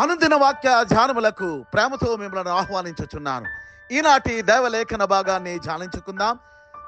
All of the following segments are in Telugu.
అనుదిన వాక్య ధ్యానములకు ప్రేమతో మిమ్మల్ని ఆహ్వానించుచున్నాను. ఈనాటి దైవలేఖన భాగాన్ని ధ్యానించుకుందాం.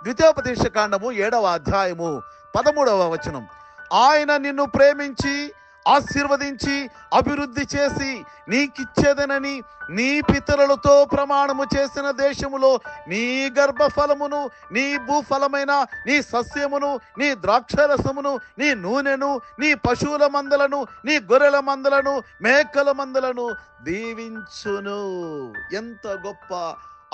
ద్వితీయోపదేశ కాండము ఏడవ అధ్యాయము పదమూడవ వచనం. ఆయన నిన్ను ప్రేమించి ఆశీర్వదించి అభివృద్ధి చేసి నీకిచ్చేదనని నీ పితరులతో ప్రమాణము చేసిన దేశములో నీ గర్భఫలమును నీ భూఫలమైన నీ సస్యమును నీ ద్రాక్షరసమును నీ నూనెను నీ పశువుల మందలను నీ గొర్రెల మందలను మేకల మందలను దీవించును. ఎంత గొప్ప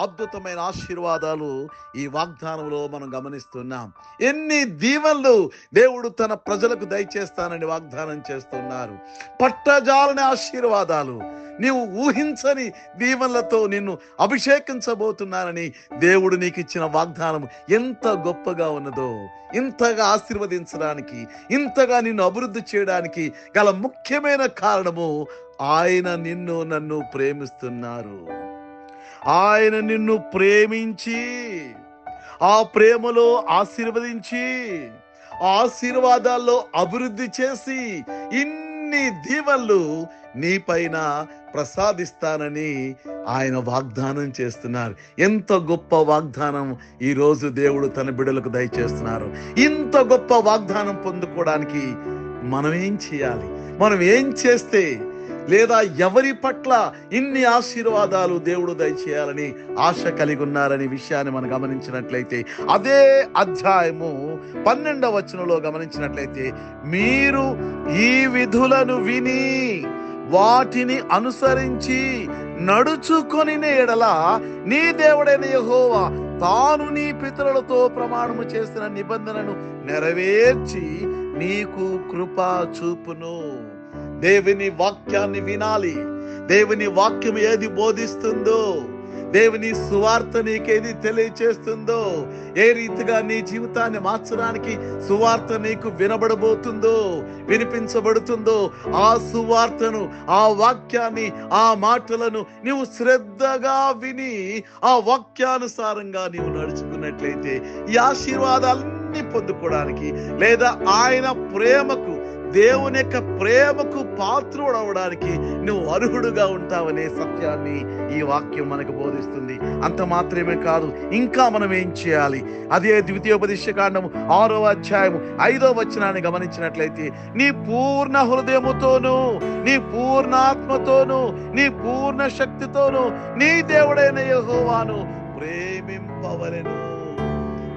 అద్భుతమైన ఆశీర్వాదాలు ఈ వాగ్దానంలో మనం గమనిస్తున్నాం. ఎన్ని దీవెనలు దేవుడు తన ప్రజలకు దయచేస్తానని వాగ్దానం చేస్తున్నారు. పట్టజాలని ఆశీర్వాదాలు. నీవు ఊహించని దీవెనలతో నిన్ను అభిషేకించబోతున్నానని దేవుడు నీకు ఇచ్చిన వాగ్దానం ఎంత గొప్పగా ఉన్నదో ఇంతగా ఆశీర్వదించడానికి ఇంతగా నిన్ను అభివృద్ధి చేయడానికి గల ముఖ్యమైన కారణము ఆయన నిన్ను నన్ను ప్రేమిస్తున్నారు. ఆయన నిన్ను ప్రేమించి ఆ ప్రేమలో ఆశీర్వదించి ఆశీర్వాదాల్లో అభివృద్ధి చేసి ఇన్ని దీవెనలు నీపైన ప్రసాదిస్తానని ఆయన వాగ్దానం చేస్తున్నారు. ఎంత గొప్ప వాగ్దానం ఈరోజు దేవుడు తన బిడలకు దయచేస్తున్నారు. ఇంత గొప్ప వాగ్దానం పొందుకోవడానికి మనం ఏం చేయాలి? మనం ఏం చేస్తే లేదా ఎవరి పట్ల ఇన్ని ఆశీర్వాదాలు దేవుడు దయచేయాలని ఆశ కలిగి ఉన్నారనే విషయాన్ని మనం గమనించినట్లయితే అదే అధ్యాయము పన్నెండవ వచనంలో గమనించినట్లయితే మీరు ఈ విధులను విని వాటిని అనుసరించి నడుచుకొని ఎడల నీ దేవుడైన యహోవా తాను నీ పితరులతో ప్రమాణము చేసిన నిబంధనను నెరవేర్చి నీకు కృప చూపును. దేవుని వాక్యాన్ని వినాలి. దేవుని వాక్యం ఏది బోధిస్తుందో దేవుని సువార్త నీకేది తెలియచేస్తుందో ఏ రీతిగా నీ జీవితాన్ని మార్చడానికి సువార్త నీకు వినబడబోతుందో వినిపించబడుతుందో ఆ సువార్తను ఆ వాక్యాన్ని ఆ మాటలను నీవు శ్రద్ధగా విని ఆ వాక్యానుసారంగా నీవు నడుచుకున్నట్లయితే ఈ ఆశీర్వాదాలన్నీ పొందుకోవడానికి లేదా ఆయన ప్రేమకు దేవుని యొక్క ప్రేమకు పాత్రుడు అవడానికి నువ్వు అర్హుడుగా ఉంటావనే సత్యాన్ని ఈ వాక్యం మనకు బోధిస్తుంది. అంత మాత్రమే కాదు ఇంకా మనం ఏం చేయాలి? అదే ద్వితీయోపదేశ కాండము ఆరో అధ్యాయము ఐదో వచనాన్ని గమనించినట్లయితే నీ పూర్ణ హృదయముతోను నీ పూర్ణాత్మతోను నీ పూర్ణ శక్తితోను నీ దేవుడైన యహోవాను ప్రేమింపవలను.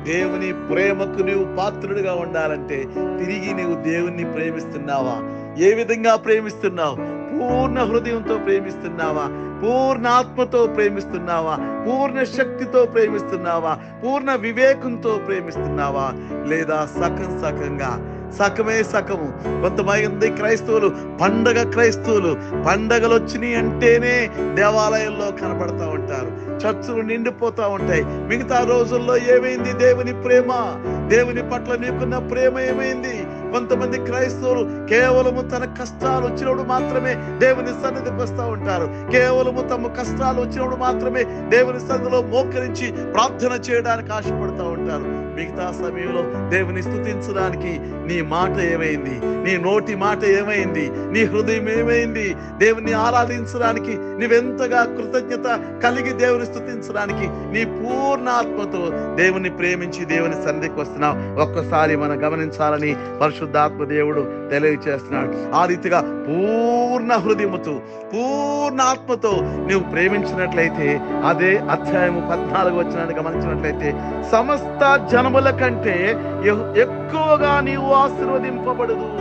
దేవుని ప్రేమకు నీవు పాత్రుడిగా ఉండాలంటే తిరిగి నీవు దేవుణ్ణి ప్రేమిస్తున్నావా? ఏ విధంగా ప్రేమిస్తున్నావు? పూర్ణ హృదయంతో ప్రేమిస్తున్నావా? పూర్ణ ఆత్మతో ప్రేమిస్తున్నావా? పూర్ణ శక్తితో ప్రేమిస్తున్నావా? పూర్ణ వివేకంతో ప్రేమిస్తున్నావా? లేదా సకం సకంగా సకమే సకము కొంతమంది క్రైస్తవులు పండగ క్రైస్తవులు పండగలు వచ్చినాయి అంటేనే దేవాలయంలో కనబడతా ఉంటారు. చర్చలు నిండిపోతా ఉంటాయి. మిగతా రోజుల్లో ఏమైంది? దేవుని ప్రేమ. దేవుని పట్ల నీకున్న ప్రేమ ఏమైంది? కొంతమంది క్రైస్తవులు కేవలము తన కష్టాలు వచ్చినప్పుడు మాత్రమే దేవుని సన్నిధికి వస్తూ ఉంటారు. కేవలము తమ కష్టాలు వచ్చినప్పుడు మాత్రమే దేవుని సన్నిధిలో మోకరించి ప్రార్థన చేయడానికి ఆశపడుతూ ఉంటారు. మిగతా సమయంలో దేవుని స్థుతించడానికి నీ మాట ఏమైంది? నీ నోటి మాట ఏమైంది? నీ హృదయం ఏమైంది? దేవుని ఆరాధించడానికి నీవెంతగా కృతజ్ఞత కలిగి దేవుని స్థుతించడానికి నీ పూర్ణాత్మతో దేవుని ప్రేమించి దేవుని సన్నిధికి వస్తున్నావు. ఒక్కసారి మనం గమనించాలని పరిశుద్ధాత్మ దేవుడు తెలియచేస్తున్నాడు. ఆ రీతిగా పూర్ణ హృదయముతో పూర్ణ ఆత్మతో నువ్వు ప్రేమించినట్లయితే అదే అధ్యాయము పద్నాలుగు వచ్చినాన్ని గమనించినట్లయితే సమస్త జన జనముల కంటే ఎహ్- ఎక్కువగా నీవు ఆశీర్వదింపబడదు.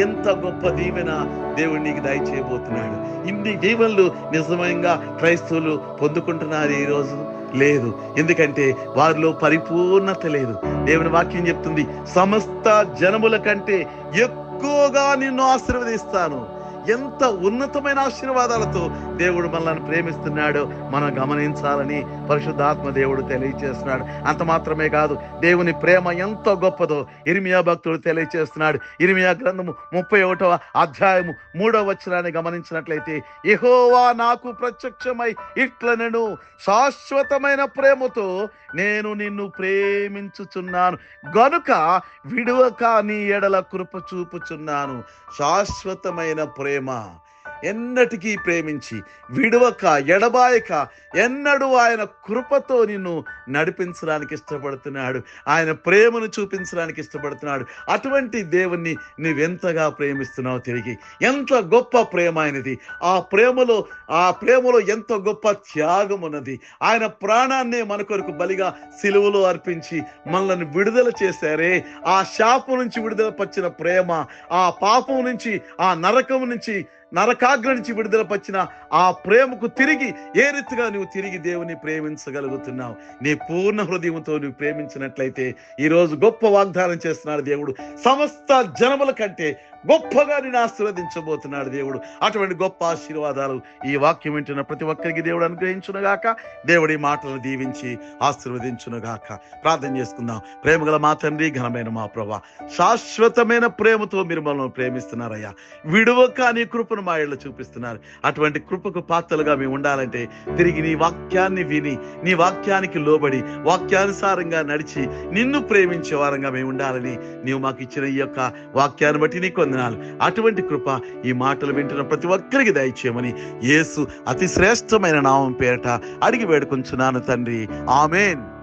ఎంత గొప్ప దీవెన దేవుడు నీకు దయచేయబోతున్నాడు ఇన్ని దీవెనలు నిజమంగా క్రైస్తవులు పొందుకుంటున్నారు ఈ రోజు? లేదు. ఎందుకంటే వారిలో పరిపూర్ణత లేదు. దేవుని వాక్యం చెప్తుంది సమస్త జనముల కంటే ఎక్కువగా నిన్ను ఆశీర్వదిస్తాను. ఎంత ఉన్నతమైన ఆశీర్వాదాలతో దేవుడు మనల్ని ప్రేమిస్తున్నాడు మనం గమనించాలని పరిశుద్ధాత్మ దేవుడు తెలియచేస్తున్నాడు. అంత మాత్రమే కాదు దేవుని ప్రేమ ఎంత గొప్పదో ఇరిమియా భక్తుడు తెలియచేస్తున్నాడు. ఇరిమియా గ్రంథము ముప్పై ఒకటవ అధ్యాయము మూడవ వచనాన్ని గమనించినట్లయితే ఇహోవా నాకు ప్రత్యక్షమై ఇట్లనెను శాశ్వతమైన ప్రేమతో నేను నిన్ను ప్రేమించుచున్నాను. గనుక విడువక నీ ఎడల కృప చూపుచున్నాను. శాశ్వతమైన ప్రేమ સમયમાં ఎన్నటికీ ప్రేమించి విడవక ఎడబాయక ఎన్నడూ ఆయన కృపతో నిన్ను నడిపించడానికి ఇష్టపడుతున్నాడు. ఆయన ప్రేమను చూపించడానికి ఇష్టపడుతున్నాడు. అటువంటి దేవుణ్ణి నువ్వెంతగా ప్రేమిస్తున్నావు తిరిగి ఎంత గొప్ప ప్రేమ ఆయనది. ఆ ప్రేమలో ఆ ప్రేమలో ఎంత గొప్ప త్యాగం ఉన్నది ఆయన ప్రాణాన్నే మన కొరకు బలిగా సిలువలో అర్పించి మనల్ని విడుదల చేశారే. ఆ శాపం నుంచి విడుదల పచ్చిన ప్రేమ ఆ పాపం నుంచి ఆ నరకం నుంచి నరకాగ్ర నుంచి విడుదలపరిచిన ఆ ప్రేమకు తిరిగి ఏ రీతిగా నువ్వు తిరిగి దేవుని ప్రేమించగలుగుతున్నావు? నీ పూర్ణ హృదయంతో నువ్వు ప్రేమించినట్లయితే ఈ రోజు గొప్ప వాగ్దానం చేస్తున్నాడు దేవుడు. సమస్త జనముల కంటే గొప్పగా నేను ఆశీర్వదించబోతున్నాడు దేవుడు. అటువంటి గొప్ప ఆశీర్వాదాలు ఈ వాక్యం వింటున్న ప్రతి ఒక్కరికి దేవుడు అనుగ్రహించునుగాక. దేవుడి మాటలను దీవించి ఆశీర్వదించునుగాక. ప్రార్థన చేసుకుందాం. ప్రేమగల మా తండ్రి ఘనమైన మా ప్రభా శాశ్వతమైన ప్రేమతో మీరు మనల్ని ప్రేమిస్తున్నారయ్యా. విడువక నీ కృపను మా ఇళ్ళు చూపిస్తున్నారు. అటువంటి కృపకు పాత్రలుగా మేము ఉండాలంటే తిరిగి నీ వాక్యాన్ని విని నీ వాక్యానికి లోబడి వాక్యానుసారంగా నడిచి నిన్ను ప్రేమించే వారంగా మేము ఉండాలని నీవు మాకు ఇచ్చిన ఈ యొక్క వాక్యాన్ని బట్టి నీకు వందనాలు. అటువంటి కృప ఈ మాటలు వింటున్న ప్రతి ఒక్కరికి దయచేయమని యేసు అతి శ్రేష్టమైన నామం పేరట అడిగి వేడుకొంచున్నాను తండ్రి. ఆమెన్.